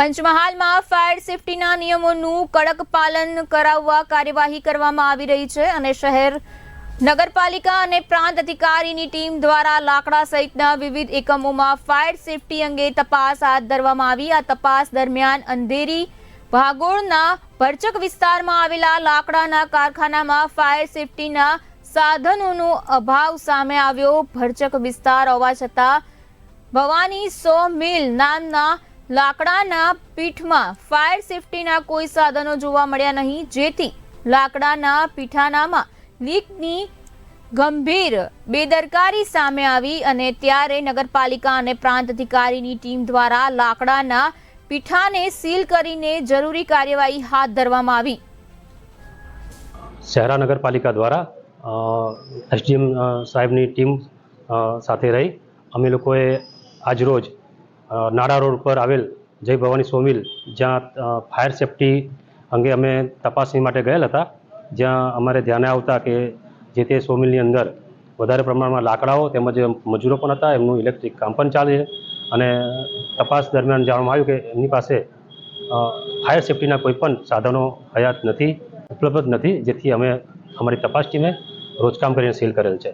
પંચમહાલમાં fire સેફટીના નિયમોનું કડક પાલન કરાવવા કાર્યવાહી કરવામાં આવી રહી છે અને શહેર, નગરપાલિકા અને પ્રાંત અધિકારીની ટીમ દ્વારા લાકડા સહિતના વિવિધ એકમોમાં ફાયર સેફટી અંગે તપાસ હાથ ધરવામાં આવી. આ તપાસ દરમિયાન અંધેરી ભાગોળના ભરચક વિસ્તારમાં આવેલા લાકડાના કારખાનામાં ફાયર સેફટીના સાધનોનો અભાવ સામે આવ્યો. ભરચક વિસ્તાર હોવા છતાં ભવાની સો મિલ નામના લાકડાના પીઠમાં ફાયર સેફટીના કોઈ સાધનો જોવા મળ્યા નહીં, જેથી લાકડાના પીઠાનામાં લીકની ગંભીર બેદરકારી સામે આવી અને ત્યારે નગરપાલિકા અને પ્રાંત અધિકારીની ટીમ દ્વારા લાકડાના પીઠાને સીલ કરીને જરૂરી કાર્યવાહી હાથ ધરવામાં આવી. શહેરા નગરપાલિકા દ્વારા એસડીએમ સાહેબની ટીમ સાથે રહી. અમે લોકોએ આજરોજ નાડા રોડ પર આવેલ જય ભવાની સોમિલ, જ્યાં ફાયર સેફટી અંગે અમે તપાસણી માટે ગયેલ હતા. જ્યાં અમારે ધ્યાને આવતા કે જે તે સોમિલની અંદર વધારે પ્રમાણમાં લાકડાઓ તેમજ મજૂરો પણ હતા, એમનું ઇલેક્ટ્રિક કામ પણ ચાલે છે. અને તપાસ દરમિયાન જાણવામાં આવ્યું કે એમની પાસે ફાયર સેફટીના કોઈ પણ સાધનો હયાત નથી, ઉપલબ્ધ નથી, જેથી અમે અમારી તપાસ ટીમે રોજકામ કરીને સીલ કરેલ છે.